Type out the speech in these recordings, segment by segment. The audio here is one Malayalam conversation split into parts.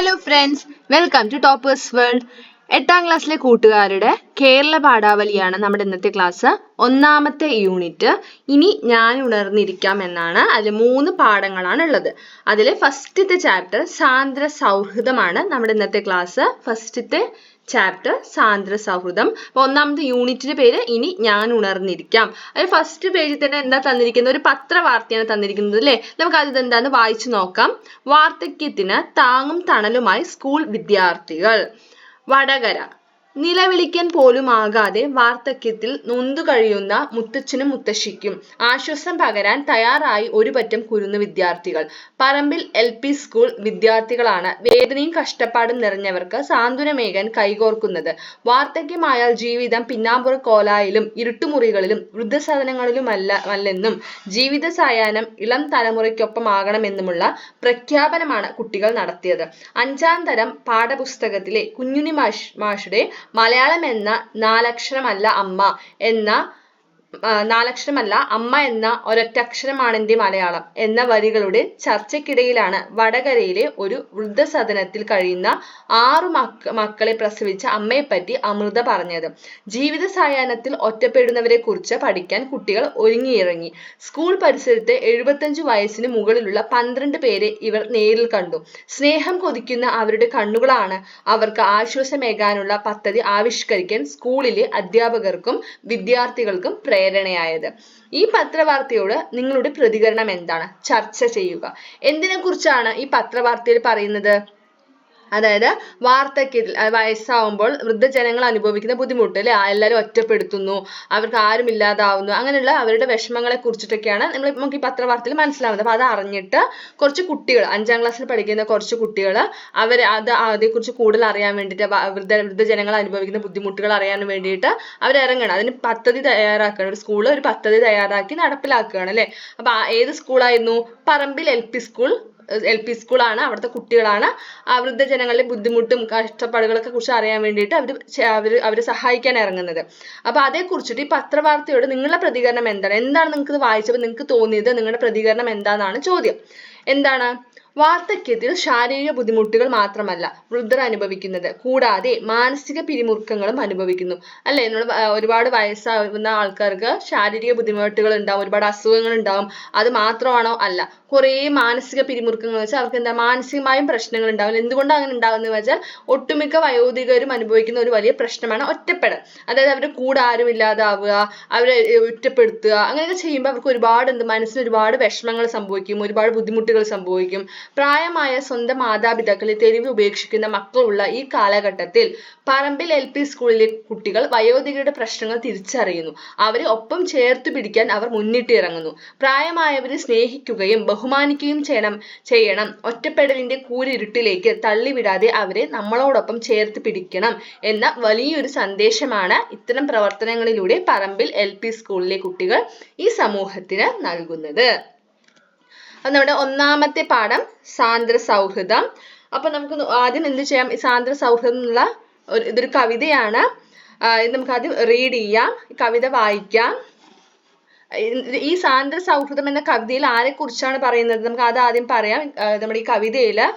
Hello friends welcome to toppers world എട്ടാം ക്ലാസ്സിലെ കൂട്ടുകാരുടെ കേരള പാഠാവലിയാണ് നമ്മുടെ ഇന്നത്തെ ക്ലാസ്. ഒന്നാമത്തെ യൂണിറ്റ് ഇനി ഞാൻ ഉണർന്നിരിക്കാം എന്നാണ് അതിൽ മൂന്ന് പാഠങ്ങളാണ് ഉള്ളത്. അതിൽ ഫസ്റ്റത്തെ ചാപ്റ്റർ സാന്ദ്ര സൗഹൃദമാണ് നമ്മുടെ ഇന്നത്തെ ക്ലാസ്. ഫസ്റ്റത്തെ ചാപ്റ്റർ സാന്ദ്ര സൗഹൃദം അപ്പൊ ഒന്നാമത്തെ യൂണിറ്റിന്റെ പേര് ഇനി ഞാൻ ഉണർന്നിരിക്കാം. അത് ഫസ്റ്റ് പേജിൽ തന്നെ എന്താ തന്നിരിക്കുന്നത്? ഒരു പത്രവാർത്തയാണ് തന്നിരിക്കുന്നത് അല്ലേ? നമുക്ക് അത് എന്താന്ന് വായിച്ചു നോക്കാം. വാർദ്ധക്യത്തിന് താങ്ങും തണലുമായി സ്കൂൾ വിദ്യാർത്ഥികൾ. വടകര. നിലവിളിക്കാൻ പോലും ആകാതെ വാർദ്ധക്യത്തിൽ നൊന്തു കഴിയുന്ന മുത്തച്ഛനും മുത്തശ്ശിക്കും ആശ്വാസം പകരാൻ തയ്യാറായി ഒരു പറ്റം കുരുന്ന വിദ്യാർത്ഥികൾ. പറമ്പിൽ എൽ പി സ്കൂൾ വിദ്യാർത്ഥികളാണ് വേദനയും കഷ്ടപ്പാടും നിറഞ്ഞവർക്ക് സാന്ത്വനമേകാൻ കൈകോർക്കുന്നത്. വാർദ്ധക്യമായാൽ ജീവിതം പിന്നാമ്പുറ കോലായിലും ഇരുട്ടുമുറികളിലും വൃദ്ധസദനങ്ങളിലുമല്ല അല്ലെന്നും ജീവിത സായാഹ്നം ഇളം തലമുറയ്ക്കൊപ്പമാകണമെന്നുമുള്ള പ്രഖ്യാപനമാണ് കുട്ടികൾ നടത്തിയത്. അഞ്ചാം തരം പാഠപുസ്തകത്തിലെ കുഞ്ഞുണ്ണി മാഷ് മാഷുടെ മലയാളം എന്ന നാലക്ഷരമല്ല അമ്മ എന്ന നാലക്ഷരമല്ല അമ്മ എന്ന ഒരൊറ്റക്ഷരമാണ് എന്റെ മലയാളം എന്ന വരികളുടെ ചർച്ചയ്ക്കിടയിലാണ് വടകരയിലെ ഒരു വൃദ്ധസദനത്തിൽ കഴിയുന്ന ആറു മക്ക മക്കളെ പ്രസവിച്ച അമ്മയെപ്പറ്റി അമൃത പറഞ്ഞത്. ജീവിത സായാഹ്നത്തിൽ ഒറ്റപ്പെടുന്നവരെ കുറിച്ച് പഠിക്കാൻ കുട്ടികൾ ഒരുങ്ങിയിറങ്ങി. സ്കൂൾ പരിസരത്ത് എഴുപത്തഞ്ചു വയസ്സിന് മുകളിലുള്ള പന്ത്രണ്ട് പേരെ ഇവർ നേരിൽ കണ്ടു. സ്നേഹം കൊതിക്കുന്ന അവരുടെ കണ്ണുകളാണ് അവർക്ക് ആശ്വാസമേകാനുള്ള പദ്ധതി ആവിഷ്കരിക്കാൻ സ്കൂളിലെ അധ്യാപകർക്കും വിദ്യാർത്ഥികൾക്കും പ്രേരണയായത്. ഈ പത്രവാർത്തയോട് നിങ്ങളുടെ പ്രതികരണം എന്താണ്? ചർച്ച ചെയ്യുക. എന്തിനെ കുറിച്ചാണ് ഈ പത്രവാർത്തയിൽ പറയുന്നത്? അതായത് വാർദ്ധക്യത്തിൽ വയസ്സാവുമ്പോൾ വൃദ്ധജനങ്ങൾ അനുഭവിക്കുന്ന ബുദ്ധിമുട്ട് അല്ലെ? എല്ലാവരും ഒറ്റപ്പെടുത്തുന്നു അവർക്ക് ആരും ഇല്ലാതാവുന്നു അങ്ങനെയുള്ള അവരുടെ വിഷമങ്ങളെ കുറിച്ചിട്ടൊക്കെയാണ് നമ്മൾ നമുക്ക് ഈ പത്രവാർത്തയിൽ മനസ്സിലാവുന്നത്. അപ്പൊ അത് അറിഞ്ഞിട്ട് കുറച്ച് കുട്ടികൾ അഞ്ചാം ക്ലാസ്സിൽ പഠിക്കുന്ന കുറച്ച് കുട്ടികൾ അവർ അത് അതേക്കുറിച്ച് കൂടുതൽ അറിയാൻ വേണ്ടിയിട്ട് വൃദ്ധ വൃദ്ധജനങ്ങൾ അനുഭവിക്കുന്ന ബുദ്ധിമുട്ടുകൾ അറിയാൻ വേണ്ടിയിട്ട് അവർ ഇറങ്ങണം. അതിന് പദ്ധതി തയ്യാറാക്കണം. ഒരു സ്കൂൾ ഒരു പദ്ധതി തയ്യാറാക്കി നടപ്പിലാക്കുകയാണ് അല്ലെ? അപ്പൊ ഏത് സ്കൂളായിരുന്നു? പറമ്പിൽ L P school L P സ്കൂളാണ് അവിടുത്തെ കുട്ടികളാണ്. വൃദ്ധജനങ്ങളുടെ ബുദ്ധിമുട്ടും കഷ്ടപ്പാടുകളൊക്കെ കുറിച്ച് അറിയാൻ വേണ്ടിയിട്ട് അവർ അവർ അവരെ സഹായിക്കാൻ ഇറങ്ങുന്നത്. അപ്പൊ അതേക്കുറിച്ചിട്ട് ഈ പത്രവാർത്തയോട് നിങ്ങളുടെ പ്രതികരണം എന്താണ്? എന്താണ് നിങ്ങൾക്ക് ഇത് വായിച്ചപ്പോൾ നിങ്ങൾക്ക് തോന്നിയത്? നിങ്ങളുടെ പ്രതികരണം എന്താണെന്നാണ് ചോദ്യം. എന്താണ്? വാർദ്ധക്യത്തിൽ ശാരീരിക ബുദ്ധിമുട്ടുകൾ മാത്രമല്ല വൃദ്ധർ അനുഭവിക്കുന്നത് കൂടാതെ മാനസിക പിരിമുറുക്കങ്ങളും അനുഭവിക്കുന്നു. അല്ലെ? നമ്മൾ ഒരുപാട് വയസ്സാവുന്ന ആൾക്കാർക്ക് ശാരീരിക ബുദ്ധിമുട്ടുകൾ ഉണ്ടാവും ഒരുപാട് അസുഖങ്ങൾ ഉണ്ടാവും. അത് മാത്രമാണോ അല്ല കുറേ മാനസിക പിരിമുറുക്കങ്ങൾ വെച്ചാൽ അവർക്ക് എന്താ മാനസികമായും പ്രശ്നങ്ങൾ ഉണ്ടാവും എന്തുകൊണ്ടാണ് അങ്ങനെ ഉണ്ടാവുന്നത് വെച്ചാൽ ഒട്ടുമിക്ക വയോധികരും അനുഭവിക്കുന്ന ഒരു വലിയ പ്രശ്നമാണ് ഒറ്റപ്പെടൽ. അതായത് അവരുടെ കൂടെ ആരും ഇല്ലാതാവുക അവരെ ഒറ്റപ്പെടുത്തുക അങ്ങനെയൊക്കെ ചെയ്യുമ്പോൾ അവർക്ക് ഒരുപാട് എന്ത് മനസ്സിന് ഒരുപാട് വിഷമങ്ങൾ സംഭവിക്കും ഒരുപാട് ബുദ്ധിമുട്ടുകൾ സംഭവിക്കും. പ്രായമായ സ്വന്തം മാതാപിതാക്കളെ തെരുവ് ഉപേക്ഷിക്കുന്ന മക്കളുള്ള ഈ കാലഘട്ടത്തിൽ പറമ്പിൽ എൽ പി സ്കൂളിലെ കുട്ടികൾ വയോധികരുടെ പ്രശ്നങ്ങൾ തിരിച്ചറിയുന്നു. അവരെ ഒപ്പം ചേർത്ത് പിടിക്കാൻ അവർ മുന്നിട്ടിറങ്ങുന്നു. പ്രായമായവരെ സ്നേഹിക്കുകയും ബഹുമാനിക്കുകയും ചെയ്യണം ചെയ്യണം. ഒറ്റപ്പെടലിന്റെ കൂരിരുട്ടിലേക്ക് തള്ളിവിടാതെ അവരെ നമ്മളോടൊപ്പം ചേർത്ത് പിടിക്കണം എന്ന വലിയൊരു സന്ദേശമാണ് ഇത്തരം പ്രവർത്തനങ്ങളിലൂടെ പറമ്പിൽ എൽ പി സ്കൂളിലെ കുട്ടികൾ ഈ സമൂഹത്തിന് നൽകുന്നത്. അത് നമ്മുടെ ഒന്നാമത്തെ പാഠം സാന്ദ്ര സൗഹൃദം അപ്പൊ നമുക്ക് ആദ്യം എന്ത് ചെയ്യാം? സാന്ദ്ര സൗഹൃദം എന്നുള്ള ഒരു ഇതൊരു കവിതയാണ്. നമുക്ക് ആദ്യം റീഡ് ചെയ്യാം കവിത വായിക്കാം. ഈ സാന്ദ്ര സൗഹൃദം എന്ന കവിതയിൽ ആരെ കുറിച്ചാണ് പറയുന്നത്? നമുക്ക് അത് ആദ്യം പറയാം. നമ്മുടെ ഈ കവിതയിൽ ആ,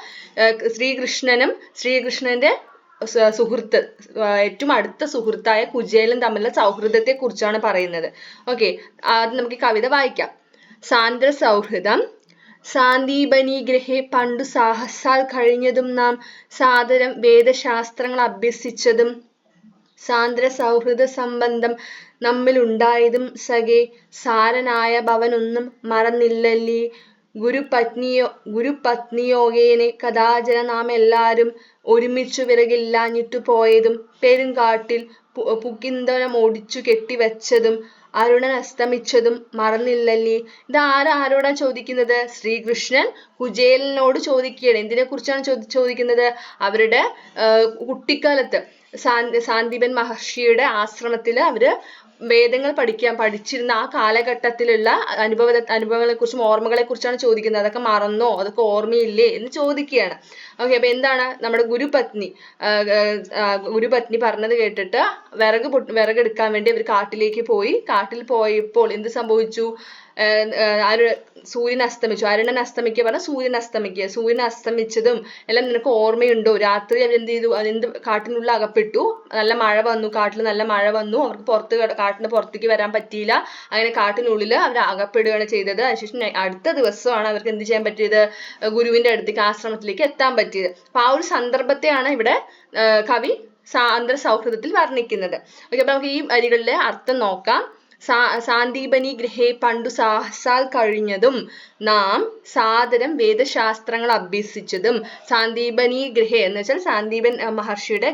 ശ്രീകൃഷ്ണനും ശ്രീകൃഷ്ണന്റെ സുഹൃത്ത് ഏറ്റവും അടുത്ത സുഹൃത്തായ കുജേലും തമ്മിലുള്ള സൗഹൃദത്തെ കുറിച്ചാണ് പറയുന്നത്. ഓക്കെ ആദ്യം നമുക്ക് ഈ കവിത വായിക്കാം. സാന്ദ്ര സൗഹൃദം സാന്ദീപനി ഗൃഹെ പണ്ടു സാഹസാൽ കഴിഞ്ഞതും നാം സാദരം വേദശാസ്ത്രങ്ങൾ അഭ്യസിച്ചതും സാന്ദ്ര സൗഹൃദ സംബന്ധം നമ്മിലുണ്ടായതും സഖേ സാരനായ ഭവനൊന്നും മറന്നില്ലല്ലേ. ഗുരുപത്നിയോ ഗുരുപത്നിയോഗേനെ കഥാചന നാം എല്ലാരും ഒരുമിച്ചു വിറകില്ലാഞ്ഞിട്ടു പോയതും പെരുങ്കാട്ടിൽ പു- പുകിന്തരം ഓടിച്ചു കെട്ടിവെച്ചതും അരുണൻ അസ്തമിച്ചതും മറന്നില്ലല്ലേ? ഇത് ആരാ ആരോടാ ചോദിക്കുന്നത്? ശ്രീകൃഷ്ണൻ കുചേലനോട് ചോദിക്കുകയാണ്. എന്തിനെ കുറിച്ചാണ് ചോദി ചോദിക്കുന്നത്? അവരുടെ കുട്ടിക്കാലത്ത് സാന്ദ സാന്ദീപൻ മഹർഷിയുടെ ആശ്രമത്തിൽ അവർ വേദങ്ങൾ പഠിക്കാൻ പഠിച്ചിരുന്ന ആ കാലഘട്ടത്തിലുള്ള അനുഭവ അനുഭവങ്ങളെ കുറിച്ചും ഓർമ്മകളെ കുറിച്ചാണ് ചോദിക്കുന്നത്. അതൊക്കെ മറന്നോ? അതൊക്കെ ഓർമ്മയില്ലേ? എന്ന് ചോദിക്കുകയാണ്. ഓക്കെ അപ്പൊ എന്താണ് നമ്മുടെ ഗുരുപത്നി? ഗുരുപത്നി പറഞ്ഞത് കേട്ടിട്ട് വിറക് വിറകെടുക്കാൻ വേണ്ടി അവർ കാട്ടിലേക്ക് പോയി. കാട്ടിൽ പോയപ്പോൾ എന്ത് സംഭവിച്ചു? സൂര്യൻ അസ്തമിച്ചു അരുണൻ അസ്തമിക്കുക പറഞ്ഞാൽ സൂര്യൻ അസ്തമിക്കുക സൂര്യൻ അസ്തമിച്ചതും എല്ലാം നിനക്ക് ഓർമ്മയുണ്ടോ? രാത്രി അവരെന്ത് ചെയ്തു? അതെന്ത് കാട്ടിനുള്ളിൽ അകപ്പെട്ടു? നല്ല മഴ വന്നു. കാട്ടിൽ നല്ല മഴ വന്നു. അവർക്ക് പുറത്ത് കട- കാട്ടിന് പുറത്തേക്ക് വരാൻ പറ്റിയില്ല. അങ്ങനെ കാട്ടിനുള്ളിൽ അവർ അകപ്പെടുകയാണ് ചെയ്തത്. അതിനുശേഷം അടുത്ത ദിവസമാണ് അവർക്ക് എന്ത് ചെയ്യാൻ പറ്റിയത്? ഗുരുവിന്റെ അടുത്തേക്ക് ആശ്രമത്തിലേക്ക് എത്താൻ പറ്റിയത്. അപ്പൊ ആ ഒരു സന്ദർഭത്തെയാണ് ഇവിടെ കവി സാന്ദ്ര സൗഹൃദത്തിൽ വർണിക്കുന്നത്. ഓക്കെ അപ്പൊ നമുക്ക് ഈ വരികളിലെ അർത്ഥം നോക്കാം. സാ സാന്ദീപനി ഗൃഹേ പണ്ടു സാഹസാൽ കഴിഞ്ഞതും നാം സാദരം വേദശാസ്ത്രങ്ങൾ അഭ്യസിച്ചതും. സാന്ദീപനി ഗൃഹേ എന്ന് വെച്ചാൽ സാന്ദീപൻ മഹർഷിയുടെ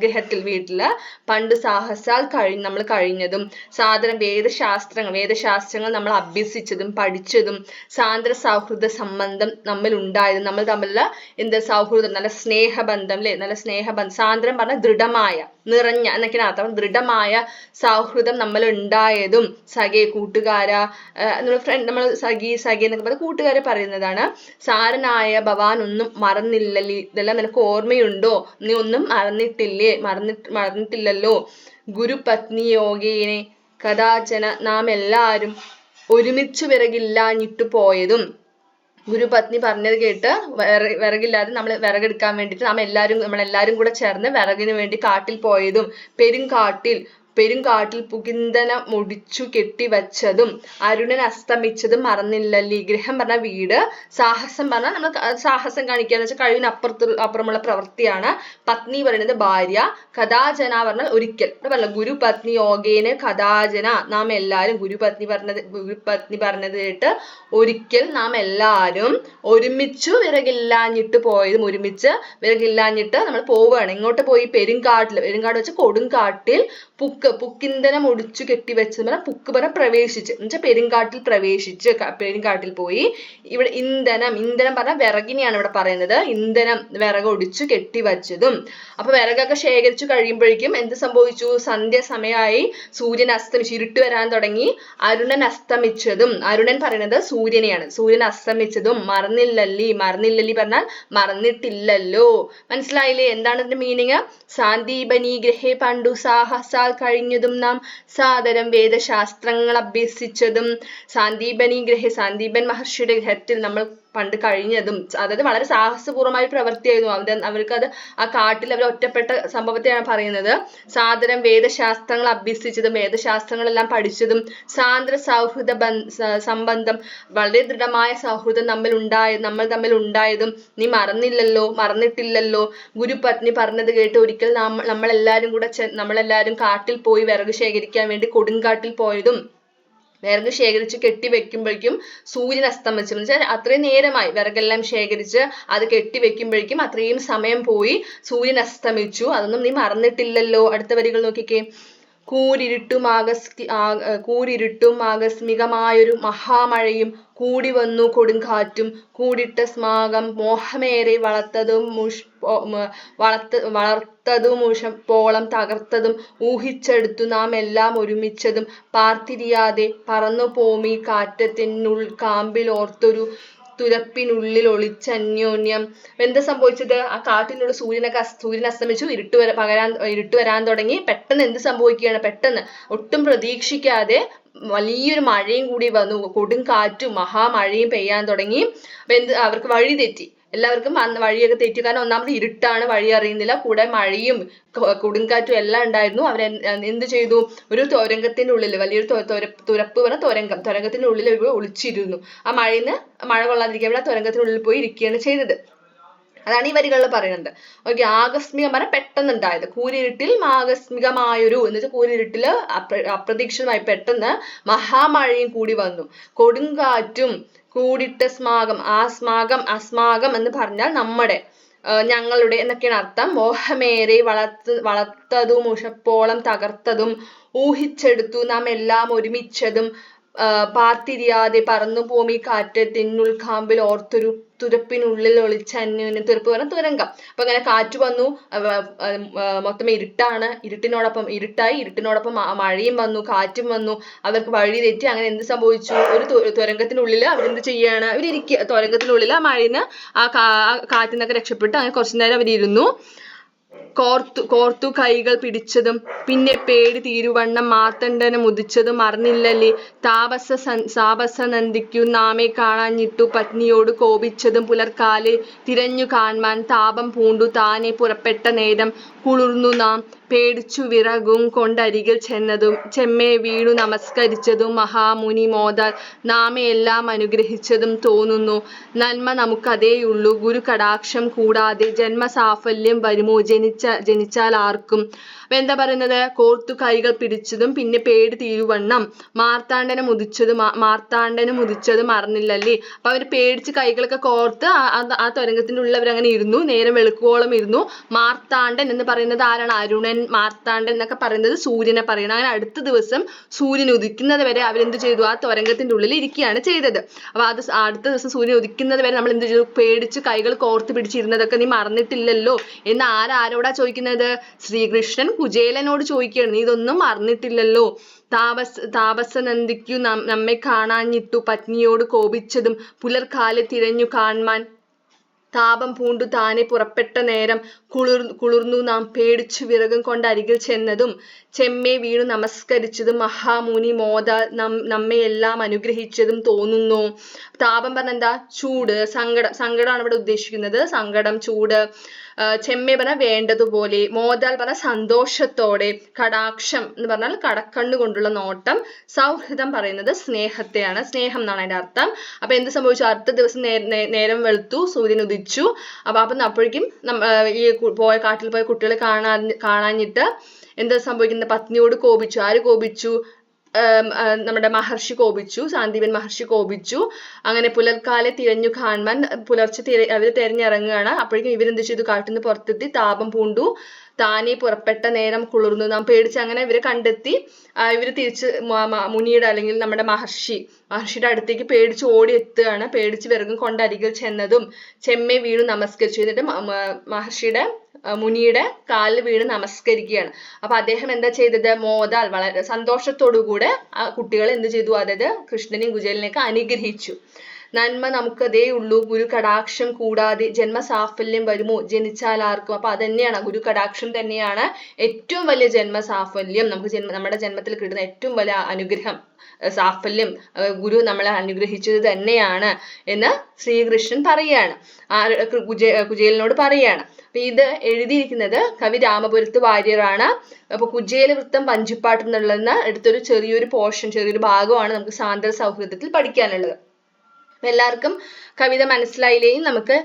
ഗൃഹത്തിൽ വീട്ടിൽ പണ്ട് സാഹസാൽ കഴി നമ്മൾ കഴിഞ്ഞതും. സാധാരണ വേദശാസ്ത്രങ്ങൾ വേദശാസ്ത്രങ്ങൾ നമ്മൾ അഭ്യസിച്ചതും പഠിച്ചതും. സാന്ദ്ര സൗഹൃദ സംബന്ധം നമ്മൾ ഉണ്ടായതും നമ്മൾ തമ്മിലുള്ള എന്താ സൗഹൃദം? നല്ല സ്നേഹബന്ധം അല്ലെ? നല്ല സ്നേഹബന്ധം. സാന്ദ്രം പറഞ്ഞ ദൃഢമായ. നിറഞ്ഞ എന്നൊക്കെയാണ് അർത്ഥം. ദൃഢമായ സൗഹൃദം നമ്മൾ ഉണ്ടായതും സഖേ കൂട്ടുകാര നമ്മൾ ഫ്രണ്ട് നമ്മൾ സഖി സഖി എന്നൊക്കെ പറഞ്ഞ കൂട്ടുകാരെ പറയുന്നതാണ്. സാരനായ ഭവാൻ ഒന്നും മറന്നില്ല ഇതെല്ലാം നിനക്ക് ഓർമ്മയുണ്ടോ? നീ ഒന്നും മറന്നിട്ടില്ലേ? മറന്നി മറന്നിട്ടില്ലല്ലോ? ഗുരുപത്നി യോഗേനെ കഥാചന നാം എല്ലാവരും ഒരുമിച്ച് വിറകില്ലാഞ്ഞിട്ടു പോയതും ഗുരുപത്നി പറഞ്ഞത് കേട്ട് വിറ വിറകില്ലാതെ നമ്മൾ വിറകെടുക്കാൻ വേണ്ടിയിട്ട് നാം എല്ലാവരും നമ്മളെല്ലാവരും കൂടെ ചേർന്ന് വിറകിന് വേണ്ടി കാട്ടിൽ പോയതും പെരുങ്കാട്ടിൽ പെരുങ്കാട്ടിൽ പുകിന്തന മുടിച്ചു കെട്ടിവച്ചതും അരുണൻ അസ്തമിച്ചതും മറന്നില്ലല്ലേ. ഗൃഹം പറഞ്ഞ വീട് സാഹസം പറഞ്ഞാൽ നമ്മൾ സാഹസം കാണിക്കുക എന്ന് വെച്ചാൽ കഴിവിനപ്പുറത്ത് അപ്പുറമുള്ള പ്രവൃത്തിയാണ്. പത്നി പറയുന്നത് ഭാര്യ കഥാജന പറഞ്ഞാൽ ഒരിക്കൽ. ഇവിടെ പറഞ്ഞ ഗുരുപത്നി യോഗേന കഥാജന. നാം എല്ലാവരും ഗുരുപത്നി പറഞ്ഞത് ഗുരുപത്നി പറഞ്ഞത് കേട്ട് ഒരിക്കൽ നാം എല്ലാവരും ഒരുമിച്ചു വിറകില്ലാഞ്ഞിട്ട് പോയതും ഒരുമിച്ച് വിറകില്ലാഞ്ഞിട്ട് നമ്മൾ പോവുകയാണ്. ഇങ്ങോട്ട് പോയി പെരുംകാട്ടിൽ പെരുംകാട് വെച്ച് കൊടുങ്കാട്ടിൽ പുക്ക് പുക്കിന്ധനം ഒടിച്ചു കെട്ടിവെച്ചത് പറഞ്ഞാൽ പുക്ക് പറഞ്ഞ പ്രവേശിച്ച്. എന്നുവെച്ചാൽ പെരുങ്കാട്ടിൽ പ്രവേശിച്ച് പെരുങ്കാട്ടിൽ പോയി. ഇവിടെ ഇന്ധനം ഇന്ധനം പറഞ്ഞാൽ വിറകിനെയാണ് ഇവിടെ പറയുന്നത്. ഇന്ധനം വിറക് ഒടിച്ചു കെട്ടിവച്ചതും അപ്പൊ വിറകൊക്കെ ശേഖരിച്ചു കഴിയുമ്പോഴേക്കും എന്ത് സംഭവിച്ചു? സന്ധ്യ സമയമായി സൂര്യൻ അസ്തമിച്ചു ഇരുട്ട് വരാൻ തുടങ്ങി. അരുണൻ അസ്തമിച്ചതും അരുണൻ പറയുന്നത് സൂര്യനെയാണ്. സൂര്യൻ അസ്തമിച്ചതും മറന്നില്ലല്ലി മറന്നില്ലല്ലി പറഞ്ഞാൽ മറന്നിട്ടില്ലല്ലോ. മനസ്സിലായില്ലേ? എന്താണ് അതിന്റെ മീനിങ് സാന്ദീപനി ഗ്രഹേ പണ്ടു സാഹസാൽ കഴിഞ്ഞതും നാം സാദരം വേദശാസ്ത്രങ്ങൾ അഭ്യസിച്ചതും. സാന്ദീപനി ഗ്രഹ സാന്ദീപൻ മഹർഷിയുടെ ഗ്രഹത്തിൽ നമ്മൾ പണ്ട് കഴിഞ്ഞതും അതായത് വളരെ സാഹസപൂർവമായ പ്രവൃത്തിയായിരുന്നു അവർ അവർക്ക് അത് ആ കാട്ടിൽ അവർ ഒറ്റപ്പെട്ട സംഭവത്തെയാണ് പറയുന്നത്. സാദരം വേദശാസ്ത്രങ്ങൾ അഭ്യസിച്ചതും വേദശാസ്ത്രങ്ങളെല്ലാം പഠിച്ചതും സാന്ദ്ര സൗഹൃദ സംബന്ധം വളരെ ദൃഢമായ സൗഹൃദം നമ്മൾ ഉണ്ടായ നമ്മൾ തമ്മിൽ ഉണ്ടായതും നീ മറന്നില്ലല്ലോ മറന്നിട്ടില്ലല്ലോ. ഗുരുപത്നി പറഞ്ഞത് കേട്ട് ഒരിക്കൽ നമ്മളെല്ലാരും കൂടെ നമ്മളെല്ലാരും കാട്ടിൽ പോയി വിറക് ശേഖരിക്കാൻ വേണ്ടി കൊടുങ്കാട്ടിൽ പോയതും വിറക് ശേഖരിച്ച് കെട്ടി വെക്കുമ്പോഴേക്കും സൂര്യൻ അസ്തമിച്ചു. വെച്ചാൽ അത്രയും നേരമായി വിറകെല്ലാം ശേഖരിച്ച് അത് കെട്ടി വെക്കുമ്പോഴേക്കും അത്രയും സമയം പോയി സൂര്യൻ അസ്തമിച്ചു. അതൊന്നും നീ മറന്നിട്ടില്ലല്ലോ? അടുത്ത വരികൾ നോക്കിക്കേ. കൂരിരുട്ടും ആകസ് കൂരിരുട്ടും ആകസ്മികമായൊരു മഹാമഴയും കൂടി വന്നു കൊടുങ്കാറ്റും കൂടിട്ട സ്മാകം മോഹമേറെ വളർത്തതും മുഷ് വളർത്ത വളർത്തതും മുഷപ്പോളം തകർത്തതും ഊഹിച്ചെടുത്തു നാം എല്ലാം ഒരുമിച്ചതും പാർത്തിരിയാതെ പറന്നു പോമി കാറ്റത്തിനുൾ കാമ്പിൽ ഓർത്തൊരു തുരപ്പിനുള്ളിൽ ഒളിച്ച അന്യോന്യം എന്താ സംഭവിച്ചത്? ആ കാട്ടിനുള്ള സൂര്യനൊക്കെ സൂര്യൻ അസ്തമിച്ചു ഇരുട്ട് വര പകരാൻ ഇരുട്ട് വരാൻ തുടങ്ങി. പെട്ടെന്ന് എന്ത് സംഭവിക്കുകയാണ്? പെട്ടെന്ന്. ഒട്ടും പ്രതീക്ഷിക്കാതെ വലിയൊരു മഴയും കൂടി വന്നു. കൊടുങ്കാറ്റും മഹാമഴയും പെയ്യാൻ തുടങ്ങി. അപ്പൊ എന്ത് അവർക്ക് വഴി തെറ്റി. എല്ലാവർക്കും അന്ന് വഴിയൊക്കെ തെറ്റി. കാരണം ഒന്നാമത് ഇരുട്ടാണ് വഴി അറിയുന്നില്ല. കൂടെ മഴയും കൊടുങ്കാറ്റും എല്ലാം ഉണ്ടായിരുന്നു. അവർ എന്ത് ചെയ്തു? ഒരു തുരങ്കത്തിന്റെ ഉള്ളിൽ വലിയൊരു തുരപ്പ് പറഞ്ഞ തുരങ്കം തുരങ്കത്തിന്റെ ഉള്ളിൽ ഇവർ ഒളിച്ചിരുന്നു. ആ മഴയിൽ നിന്ന് മഴ കൊള്ളാതിരിക്കാൻ ആ തുരങ്കത്തിനുള്ളിൽ പോയി ഇരിക്കുകയാണ് ചെയ്തത്. അതാണ് ഈ വരികളിൽ പറയുന്നത്. ഓക്കെ പറഞ്ഞാൽ പെട്ടെന്നുണ്ടായത്. കൂരിരുട്ടിൽ ആകസ്മികമായൊരു എന്ന് വെച്ചാൽ കൂരിരുട്ടിൽ അപ്രതീക്ഷിതമായി പെട്ടെന്ന് മഹാമഴയും കൂടി വന്നു. കൊടുങ്കാറ്റും കൂടിട്ട സ്മാകം ആ സ്മാകം അസ്മാകം എന്ന് പറഞ്ഞാൽ നമ്മുടെ ഞങ്ങളുടെ എന്നൊക്കെയാണ് അർത്ഥം. മോഹമേറെ വളർത്ത് വളർത്തതും ഉഷപ്പോളം തകർത്തതും ഊഹിച്ചെടുത്തു നാം എല്ലാം ഒരുമിച്ചതും പാർത്തിരിയാതെ പറന്നു പോമി കാറ്റ് കാമ്പിൽ ഓർത്തൊരു തുരപ്പിനുള്ളിൽ ഒളിച്ച അന്യോന്യം തുരപ്പ് പറഞ്ഞ തുരങ്കം. അപ്പൊ അങ്ങനെ കാറ്റ് വന്നു. മൊത്തം ഇരുട്ടാണ്. ഇരുട്ടിനോടൊപ്പം ഇരുട്ടായി. ഇരുട്ടിനോടൊപ്പം മഴയും വന്നു. കാറ്റും വന്നു. അവർക്ക് വഴി തെറ്റി. അങ്ങനെ എന്ത് സംഭവിച്ചു? ഒരു തുരങ്കത്തിനുള്ളിൽ അവരെന്ത് ചെയ്യാണ്? അവരിയ്ക്കുക തുരങ്കത്തിനുള്ളിൽ ആ മഴയിൽ നിന്ന് ആ കാറ്റിൽ നിന്നൊക്കെ രക്ഷപ്പെട്ട് അങ്ങനെ കുറച്ചു നേരം അവരിരുന്നു. കോർത്തു കോർത്തു കൈകൾ പിടിച്ചതും പിന്നെ പേടി തീരുവണ്ണം മാർത്തണ്ഡനെ മുതിച്ചതും അറിഞ്ഞില്ലല്ലേ. താപസ താപസ നന്ദിക്കു നാമെ കാണാഞ്ഞിട്ടു പത്നിയോട് കോപിച്ചതും പുലർക്കാലെ തിരഞ്ഞു കാൺമാൻ താപം പൂണ്ടു. താനെ പുറപ്പെട്ട നേരം കുളിർന്നു നാം. പേടിച്ചു വിറകും കൊണ്ടരികിൽ ചെന്നതും ചെമ്മേ വീണു നമസ്കരിച്ചതും മഹാമുനി മോദാൽ നാമെ എല്ലാം അനുഗ്രഹിച്ചതും തോന്നുന്നു. നന്മ നമുക്കതേയുള്ളൂ. ഗുരു കടാക്ഷം കൂടാതെ ജന്മസാഫല്യം വരുമോ? ജനിച്ച ജനിച്ചാൽ ആർക്കും. എന്താ പറയുന്നത്? കോർത്തു കൈകൾ പിടിച്ചതും പിന്നെ പേടി തീരുവണ്ണം. മാർത്താണ്ഡനെ മുദിച്ചതും മാർത്താണ്ഡനം മുദിച്ചതും അറിഞ്ഞില്ലല്ലേ? അപ്പൊ അവർ പേടിച്ച് കൈകളൊക്കെ കോർത്ത് ആ- തുരങ്കത്തിന്റെ ഉള്ളിൽ അവരങ്ങനെ ഇരുന്നു. നേരം വെളുക്കുവോളം ഇരുന്നു. മാർത്താണ്ഡൻ എന്ന് പറയുന്നത് ആരാണ്? അരുണൻ. മാർത്താണ്ഡൻ എന്നൊക്കെ പറയുന്നത് സൂര്യനെ പറയണം. അങ്ങനെ അടുത്ത ദിവസം സൂര്യൻ ഉദിക്കുന്നത് വരെ അവരെന്ത് ചെയ്തു? ആ തുരങ്കത്തിന്റെ ഉള്ളിൽ ഇരിക്കുകയാണ് ചെയ്തത്. അപ്പൊ അത് അടുത്ത ദിവസം സൂര്യൻ ഉദിക്കുന്നത് വരെ നമ്മൾ എന്ത് ചെയ്തു? പേടിച്ച് കൈകൾ കോർത്ത് പിടിച്ചിരുന്നതൊക്കെ നീ മറന്നിട്ടില്ലല്ലോ എന്ന് ആരാരോടാ ചോദിക്കുന്നത്? ശ്രീകൃഷ്ണൻ കുചേലനോട് ചോദിക്കുകയാണ്. നീ ഇതൊന്നും മറന്നിട്ടില്ലല്ലോ. താപസ് താപസനന്ദിക്കു നമ്മെ കാണാഞ്ഞിട്ടു പത്നിയോട് കോപിച്ചതും പുലർക്കാലെ തിരഞ്ഞു കാൺമാൻ താപം പൂണ്ടു താനെ പുറപ്പെട്ട നേരം കുളിർ കുളിർന്നു നാം പേടിച്ചു വിറകും കൊണ്ട് അരികിൽ ചെന്നതും ചെമ്മേ വീണു നമസ്കരിച്ചതും മഹാമുനി മോദ നം നമ്മെ എല്ലാം അനുഗ്രഹിച്ചതും തോന്നുന്നു. താപം പറഞ്ഞ എന്താ ചൂട്. സങ്കടം സങ്കടമാണ് ഇവിടെ ഉദ്ദേശിക്കുന്നത്. സങ്കടം ചൂട്. ചെമ്മേ പറഞ്ഞാൽ വേണ്ടതുപോലെ മോദാൽ പറഞ്ഞാൽ സന്തോഷത്തോടെ കടാക്ഷം എന്ന് പറഞ്ഞാൽ കടക്കണ്ണു കൊണ്ടുള്ള നോട്ടം സൗഹൃദം പറയുന്നത് സ്നേഹത്തെയാണ്. സ്നേഹം എന്നാണ് അതിന്റെ അർത്ഥം. അപ്പൊ എന്ത് സംഭവിച്ചു? അടുത്ത ദിവസം നേരം വെളുത്തു സൂര്യൻ ഉദിച്ചു. അപ്പൊ അപ്പം അപ്പോഴേക്കും ഈ പോയ കാട്ടിൽ പോയ കുട്ടികളെ കാണാൻ കാണാഞ്ഞിട്ട് എന്താ സംഭവിക്കുന്നത്? പത്നിയോട് കോപിച്ചു. ആര് കോപിച്ചു? നമ്മുടെ മഹർഷി കോപിച്ചു സാന്ദീപൻ മഹർഷി കോപിച്ചു. അങ്ങനെ പുലർക്കാലെ തിരഞ്ഞു ഖാൻമാൻ പുലർച്ചെ അവർ തിരഞ്ഞിറങ്ങുകയാണ്. അപ്പോഴേക്കും ഇവരെന്ത് ചെയ്തു? കാട്ടിൽ നിന്ന് പുറത്തെത്തി താപം പൂണ്ടു. താനേ പുറപ്പെട്ട നേരം കുളിർന്നു. നാം പേടിച്ച് അങ്ങനെ ഇവരെ കണ്ടെത്തി. ഇവർ തിരിച്ച് മുനിയുടെ അല്ലെങ്കിൽ നമ്മുടെ മഹർഷി മഹർഷിയുടെ അടുത്തേക്ക് പേടിച്ച് ഓടി എത്തുകയാണ് പേടിച്ച് വിറകും കൊണ്ട് അരികിൽ ചെന്നതും ചെമ്മെ വീണു നമസ്കരിച്ചു. എന്നിട്ട് മഹർഷിയുടെ മുനിയുടെ കാലിൽ വീണ് നമസ്കരിക്കുകയാണ്. അപ്പൊ അദ്ദേഹം എന്താ ചെയ്തത്? മോദാൽ വളരെ സന്തോഷത്തോടു കൂടെ ആ കുട്ടികളെ എന്ത് ചെയ്തു? അതായത് കൃഷ്ണനെയും കുചേലനെയൊക്കെ അനുഗ്രഹിച്ചു. നന്മ നമുക്കതേ ഉള്ളൂ. ഗുരു കടാക്ഷം കൂടാതെ ജന്മ ജന്മസാഫല്യം വരുമോ? ജനിച്ചാൽ ആർക്കും. അപ്പൊ അതന്നെയാണ്. ഗുരു കടാക്ഷം തന്നെയാണ് ഏറ്റവും വലിയ ജന്മ ജന്മസാഫല്യം. നമുക്ക് ജന്മ നമ്മുടെ ജന്മത്തിൽ കിട്ടുന്ന ഏറ്റവും വലിയ അനുഗ്രഹം സാഫല്യം ഗുരു നമ്മളെ അനുഗ്രഹിച്ചത് തന്നെയാണ് എന്ന് ശ്രീകൃഷ്ണൻ പറയാണ്. ആ കു- കുചേ പറയാണ്. അപ്പൊ ഇത് എഴുതിയിരിക്കുന്നത് കവി രാമപുരത്ത് വാര്യരാണ്. അപ്പൊ കുചേല വൃത്തം വഞ്ചിപ്പാട്ട് എന്നുള്ളതെന്ന് എടുത്തൊരു ചെറിയൊരു പോർഷൻ ചെറിയൊരു ഭാഗമാണ് നമുക്ക് സാന്ദ്ര സൗഹൃദത്തിൽ പഠിക്കാനുള്ളത്. എല്ലാവർക്കും കവിത മനസ്സിലായില്ലെങ്കിൽ നമുക്ക്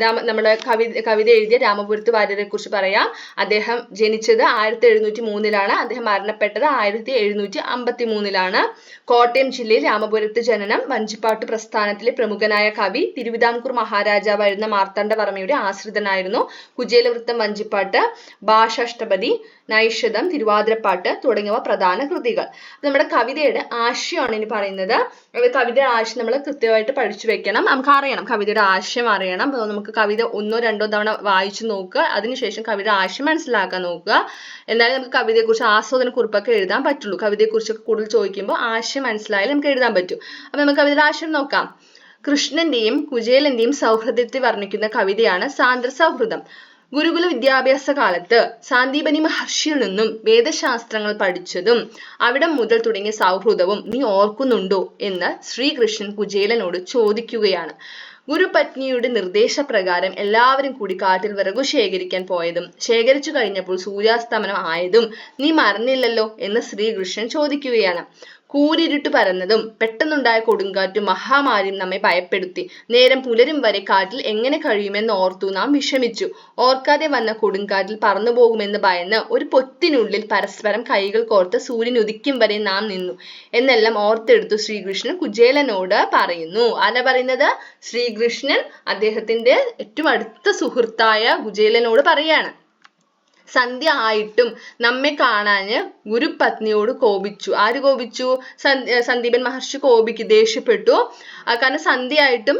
രാമ നമ്മുടെ കവി കവിത എഴുതിയ രാമപുരത്ത് വാര്യരെ കുറിച്ച് പറയാം. അദ്ദേഹം ജനിച്ചത് ആയിരത്തി എഴുന്നൂറ്റി മൂന്നിലാണ് അദ്ദേഹം മരണപ്പെട്ടത് ആയിരത്തി എഴുന്നൂറ്റി അമ്പത്തി മൂന്നിലാണ് കോട്ടയം ജില്ലയിൽ രാമപുരത്ത് ജനനം വഞ്ചിപ്പാട്ട് പ്രസ്ഥാനത്തിലെ പ്രമുഖനായ കവി തിരുവിതാംകൂർ മഹാരാജാവായിരുന്ന മാർത്താണ്ഡവർമ്മയുടെ ആശ്രിതനായിരുന്നു. കുചേലവൃത്തം വഞ്ചിപ്പാട്ട് ഭാഷാഷ്ടപതി നൈഷധം തിരുവാതിരപ്പാട്ട് തുടങ്ങിയവ പ്രധാന കൃതികൾ. നമ്മുടെ കവിതയുടെ ആശയമാണ് ഇനി പറയുന്നത്. കവിതയുടെ ആശയം നമ്മൾ കൃത്യമായിട്ട് പഠിച്ചു വെക്കണം. നമുക്ക് അറിയണം കവിതയുടെ ആശയം അറിയണം. നമുക്ക് കവിത ഒന്നോ രണ്ടോ തവണ വായിച്ചു നോക്കുക. അതിനുശേഷം കവിത ആശയം മനസ്സിലാക്കാൻ നോക്കുക. എന്നാലും നമുക്ക് കവിതയെക്കുറിച്ച് ആസ്വാദന കുറിപ്പൊക്കെ എഴുതാൻ പറ്റുള്ളൂ. കവിതയെക്കുറിച്ചൊക്കെ കൂടുതൽ ചോദിക്കുമ്പോൾ ആശയം മനസ്സിലായാലും നമുക്ക് എഴുതാൻ പറ്റും. അപ്പൊ നമുക്ക് കവിതയുടെ ആശയം നോക്കാം. കൃഷ്ണന്റെയും കുചേലന്റെയും സൗഹൃദത്തെ വർണിക്കുന്ന കവിതയാണ് സാന്ദ്ര സൗഹൃദം ഗുരുകുല വിദ്യാഭ്യാസ കാലത്ത് സാന്ദീപനി മഹർഷിയിൽ നിന്നും വേദശാസ്ത്രങ്ങൾ പഠിച്ചതും അവിടം മുതൽ തുടങ്ങിയ സൗഹൃദവും നീ ഓർക്കുന്നുണ്ടോ എന്ന് ശ്രീകൃഷ്ണൻ കുചേലനോട് ചോദിക്കുകയാണ്. ഗുരുപത്നിയുടെ നിർദ്ദേശപ്രകാരം എല്ലാവരും കൂടി കാട്ടിൽ വിറകു ശേഖരിക്കാൻ പോയതും ശേഖരിച്ചു കഴിഞ്ഞപ്പോൾ സൂര്യാസ്തമനം ആയതും നീ മറന്നില്ലല്ലോ എന്ന് ശ്രീകൃഷ്ണൻ ചോദിക്കുകയാണ്. കൂരിരുട്ട് പരന്നതും പെട്ടെന്നുണ്ടായ കൊടുങ്കാറ്റും മഹാമാരിയും നമ്മെ ഭയപ്പെടുത്തി. നേരം പുലരും വരെ കാട്ടിൽ എങ്ങനെ കഴിയുമെന്ന് ഓർത്തു നാം വിഷമിച്ചു. ഓർക്കാതെ വന്ന കൊടുങ്കാറ്റിൽ പറന്നു പോകുമെന്ന് ഭയന്ന് ഒരു പൊത്തിനുള്ളിൽ പരസ്പരം കൈകൾ കോർത്ത് സൂര്യൻ ഉദിക്കും വരെ നാം നിന്നു. എന്നെല്ലാം ഓർത്തെടുത്തു ശ്രീകൃഷ്ണൻ കുചേലനോട് പറയുന്നു. ആരാ പറയുന്നത്? ശ്രീകൃഷ്ണൻ അദ്ദേഹത്തിന്റെ ഏറ്റവും അടുത്ത സുഹൃത്തായ കുചേലനോട് പറയാണ്. സന്ധ്യ ആയിട്ടും നമ്മെ കാണാന് ഗുരുപത്നിയോട് കോപിച്ചു. ആര് കോപിച്ചു? സന്ദീപൻ മഹർഷി കോപിക്ക് ദേഷ്യപ്പെട്ടു. കാരണം സന്ധ്യ ആയിട്ടും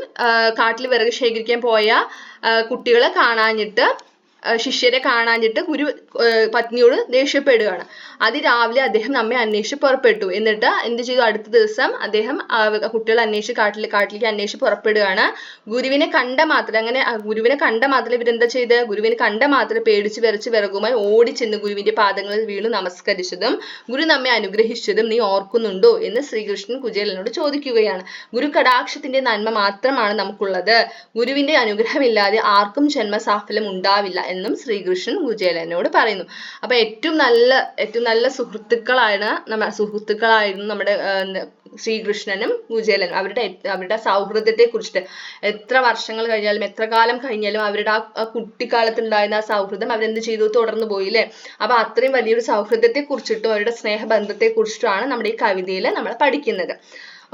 കാട്ടിൽ വിറക് ശേഖരിക്കാൻ പോയ കുട്ടികളെ കാണാഞ്ഞിട്ട് ശിഷ്യരെ കാണാഞ്ഞിട്ട് ഗുരു പത്നിയോട് ദേഷ്യപ്പെടുകയാണ്. അതിരാവിലെ അദ്ദേഹം നമ്മെ അന്വേഷിച്ച് പുറപ്പെട്ടു. എന്നിട്ട് എന്ത് ചെയ്തു? അടുത്ത ദിവസം അദ്ദേഹം കുട്ടികളെ അന്വേഷിച്ച് കാട്ടിൽ കാട്ടിലേക്ക് അന്വേഷിച്ച് പുറപ്പെടുകയാണ്. ഗുരുവിനെ കണ്ട മാത്രം അങ്ങനെ ഗുരുവിനെ കണ്ട മാത്രം ഇവരെന്താ ചെയ്ത്? ഗുരുവിനെ കണ്ട മാത്രം പേടിച്ച് വിറച്ച് വിറകുമായി ഓടിച്ചെന്ന് ഗുരുവിന്റെ പാദങ്ങളിൽ വീണു നമസ്കരിച്ചതും ഗുരു നമ്മെ അനുഗ്രഹിച്ചതും നീ ഓർക്കുന്നുണ്ടോ എന്ന് ശ്രീകൃഷ്ണൻ കുചേലനോട് ചോദിക്കുകയാണ്. ഗുരു കടാക്ഷത്തിന്റെ നന്മ മാത്രമാണ് നമുക്കുള്ളത്. ഗുരുവിന്റെ അനുഗ്രഹമില്ലാതെ ആർക്കും ജന്മസാഫല്യം ഉണ്ടാവില്ല എന്നും ശ്രീകൃഷ്ണൻ കുചേലനോട് പറയുന്നു. അപ്പൊ ഏറ്റവും നല്ല ഏറ്റവും നല്ല സുഹൃത്തുക്കളാണ് നമ്മ സുഹൃത്തുക്കളായിരുന്നു നമ്മുടെ ശ്രീകൃഷ്ണനും കുചേലനും അവരുടെ അവരുടെ സൗഹൃദത്തെ കുറിച്ചിട്ട് എത്ര വർഷങ്ങൾ കഴിഞ്ഞാലും എത്ര കാലം കഴിഞ്ഞാലും അവരുടെ ആ ആ കുട്ടിക്കാലത്ത് ഉണ്ടായിരുന്ന ആ സൗഹൃദം അവരെന്ത് ചെയ്തു? തുടർന്നു പോയില്ലേ അപ്പൊ അത്രയും വലിയൊരു സൗഹൃദത്തെ കുറിച്ചിട്ടും അവരുടെ സ്നേഹബന്ധത്തെ കുറിച്ചിട്ടുമാണ് നമ്മുടെ ഈ കവിതയിൽ നമ്മൾ പഠിക്കുന്നത്.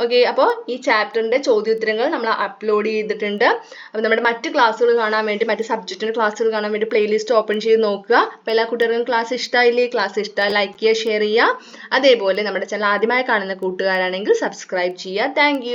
ഓക്കെ അപ്പോൾ ഈ ചാപ്റ്ററിന്റെ ചോദ്യോത്തരങ്ങൾ നമ്മൾ അപ്ലോഡ് ചെയ്തിട്ടുണ്ട്. അപ്പോൾ നമ്മുടെ മറ്റ് ക്ലാസ്സുകൾ കാണാൻ വേണ്ടി മറ്റ് സബ്ജക്റ്റിന്റെ ക്ലാസ്സുകൾ കാണാൻ വേണ്ടി പ്ലേലിസ്റ്റ് ഓപ്പൺ ചെയ്ത് നോക്കുക. അപ്പോൾ എല്ലാ കൂട്ടുകാർക്കും ക്ലാസ് ഇഷ്ടമായില്ലേ ക്ലാസ് ഇഷ്ടമായി ലൈക്ക് ചെയ്യുക ഷെയർ ചെയ്യുക. അതേപോലെ നമ്മുടെ ചാനൽ ആദ്യമായി കാണുന്ന കൂട്ടുകാരാണെങ്കിൽ സബ്സ്ക്രൈബ് ചെയ്യുക. താങ്ക്